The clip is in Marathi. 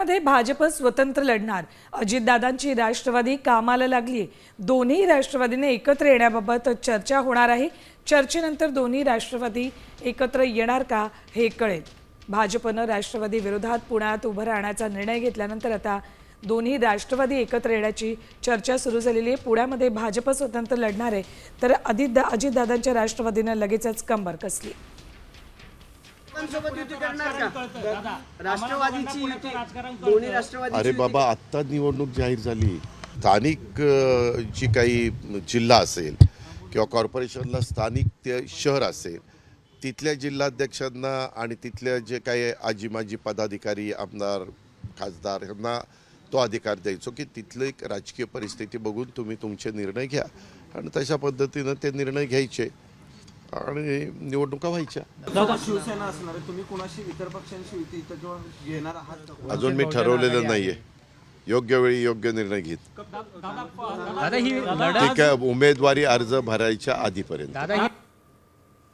पुण्यामध्ये भाजप स्वतंत्र लढणार. अजितदादांची राष्ट्रवादी कामाला लागली दोन्ही राष्ट्रवादीने एकत्र येण्याबाबत चर्चा होणार आहे. चर्चेनंतर दोन्ही राष्ट्रवादी एकत्र येणार का हे कळेल. भाजपनं राष्ट्रवादी विरोधात पुण्यात उभं राहण्याचा निर्णय घेतल्यानंतर आता दोन्ही राष्ट्रवादी एकत्र येण्याची चर्चा सुरू झालेली आहे. पुण्यामध्ये भाजप स्वतंत्र लढणार आहे. तर अजित अजितदादांच्या राष्ट्रवादीनं लगेचच कंबर कसली? सोबत युती करणार का? राष्ट्रवादीची युती दोन्ही राष्ट्रवादी अरे बाबा आत्ता निवडणूक जाहीर झाली. स्थानिक जी काही जिल्हा असेल किंवा कॉर्पोरेशनला स्थानिक ते शहर असेल तिथल्या जिल्हाध्यक्षांना आणि तिथल्या जे काही आजी माजी पदाधिकारी आमदार खासदार यांना तो अधिकार द्यायचो की तिथलं एक राजकीय परिस्थिती बघून तुम्ही तुमचे निर्णय घ्या. आणि तशा पद्धतीनं ते निर्णय घ्यायचे. आणि निवडणुका व्हायच्या. शिवसेना असणार आहे तुम्ही कुणाशी इतर पक्षांशी युती इथं किंवा घेणार आहात का? अजून मी ठरवलेलं नाहीये. योग्य वेळी योग्य निर्णय घेत. ही उमेदवारी अर्ज भरायच्या आधीपर्यंत. दादा ही